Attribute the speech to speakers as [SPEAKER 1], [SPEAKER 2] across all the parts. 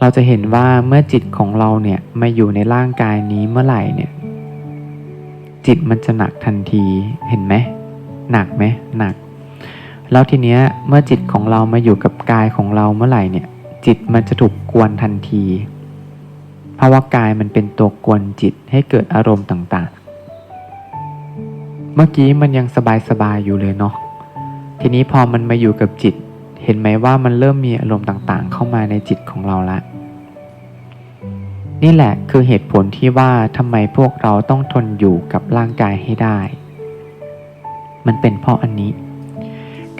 [SPEAKER 1] เราจะเห็นว่าเมื่อจิตของเราเนี่ยมาอยู่ในร่างกายนี้เมื่อไหร่เนี่ย จิตมันจะหนักทันทีเห็นไหมหนักไหมหนัก แล้วทีเนี้ยเมื่อจิตของเรามาอยู่กับกายของเราเมื่อไหร่เนี่ย จิตมันจะถูกกวนทันที เพราะว่ากายมันเป็นตัวกวนจิตให้เกิดอารมณ์ต่างๆ เมื่อกี้มันยังสบายๆอยู่เลยเนาะทีนี้พอมันมาอยู่กับจิต เห็นไหมว่ามันเริ่มมีอารมณ์ต่างๆ เข้ามาในจิตของเราละนี่แหละคือเหตุผลที่ว่าทำไมพวกเราต้องทนอยู่กับร่างกายให้ได้ มันเป็นเพราะอันนี้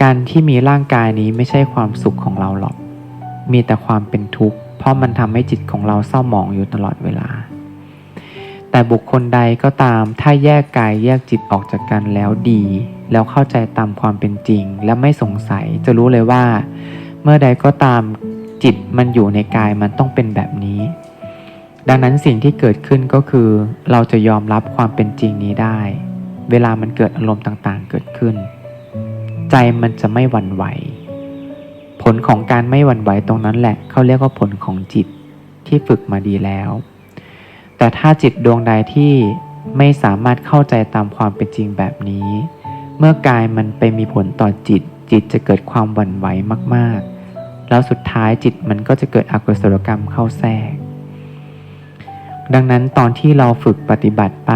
[SPEAKER 1] การที่มีร่างกายนี้ไม่ใช่ความสุขของเราหรอก มีแต่ความเป็นทุกข์ เพราะมันทำให้จิตของเราเศร้าหมองอยู่ตลอดเวลา แต่บุคคลใดก็ตามถ้าแยกกายแยกจิตออกจากกันแล้วดี แล้วเข้าใจตามความเป็นจริง และไม่สงสัยจะรู้เลยว่า เมื่อใดก็ตามจิตมันอยู่ในกายมันต้องเป็นแบบนี้ ดังนั้นสิ่งที่เกิดขึ้นก็คือ เราจะยอมรับความเป็นจริงนี้ได้ เวลามันเกิดอารมณ์ต่างๆ เกิดขึ้น ใจมันจะไม่หวั่นไหว ผลของการไม่หวั่นไหวตรงนั้นแหละเขาเรียกว่าผลของจิตที่ฝึกมาดีแล้ว แต่ถ้าจิตดวงใดที่ไม่สามารถเข้าใจตามความเป็นจริงแบบนี้ เมื่อกายมันไปมีผลต่อจิต จิตจะเกิดความหวั่นไหวมากๆ แล้วสุดท้ายจิตมันก็จะเกิดอกุศลกรรมเข้าแทรก ดังนั้นตอนที่เราฝึกปฏิบัติไป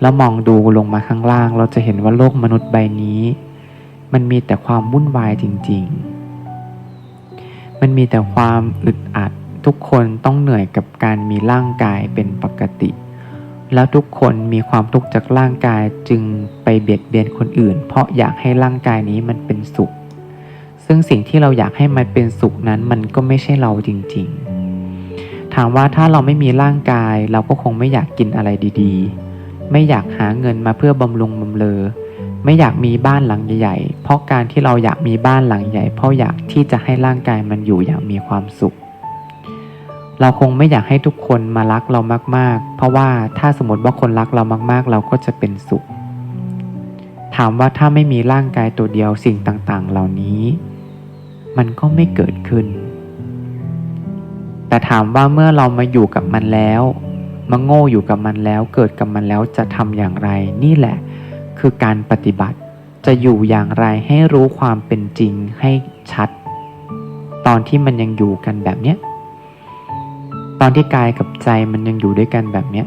[SPEAKER 1] แล้วมองดูลงมาข้างล่าง เราจะเห็นว่าโลกมนุษย์ใบนี้ มันมีแต่ความวุ่นวายจริง ๆ มันมีแต่ความอึดอัด ทุกคนต้องเหนื่อยกับการมีร่างกายเป็นปกติ แล้วทุกคนมีความทุกข์จากร่างกายจึงไปเบียดเบียนคนอื่น เพราะอยากให้ร่างกายนี้มันเป็นสุข ซึ่งสิ่งที่เราอยากให้มันเป็นสุขนั้นมันก็ไม่ใช่เราจริง ๆ ถามว่าถ้าเราไม่มีร่างกาย เราก็คงไม่อยากกินอะไรดี ๆ ไม่อยากหาเงินมาเพื่อบำรุงบำเรอไม่อยากมีบ้านหลังใหญ่ๆ เพราะการที่เราอยากมีบ้านหลังใหญ่ เพราะอยากที่จะให้ร่างกายมันอยู่อย่างมีความสุข เราคงไม่อยากให้ทุกคนมารักเรามาก ๆ เพราะว่าถ้าสมมติว่าคนรักเรามาก ๆ เราก็จะเป็นสุข ถามว่าถ้าไม่มีร่างกายตัวเดียวสิ่งต่าง ๆ เหล่านี้ มันก็ไม่เกิดขึ้น แต่ถามว่าเมื่อเรามาอยู่กับมันแล้วมาโง่อยู่กับมันแล้ว เกิดกับมันแล้วจะทำอย่างไร นี่แหละ คือการปฏิบัติจะอยู่อย่างไรให้รู้ความเป็นจริงให้ชัด ตอนที่มันยังอยู่กันแบบเนี้ย อนที่กายกับใจมันยังอยู่ด้วยกันแบบเนี้ย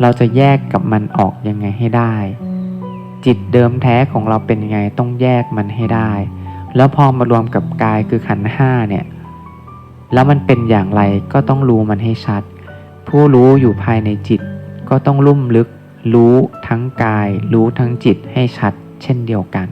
[SPEAKER 1] เราจะแยกกับมันออกยังไงให้ได้ จิตเดิมแท้ของเราเป็นยังไงต้องแยกมันให้ได้ แล้วพอมารวมกับกายคือขันห้าเนี่ย แล้วมันเป็นอย่างไรก็ต้องรู้มันให้ชัด ผู้รู้อยู่ภายในจิตก็ต้องลุ่มลึก รู้ทั้งกาย รู้ทั้งจิตให้ชัด เช่นเดียวกัน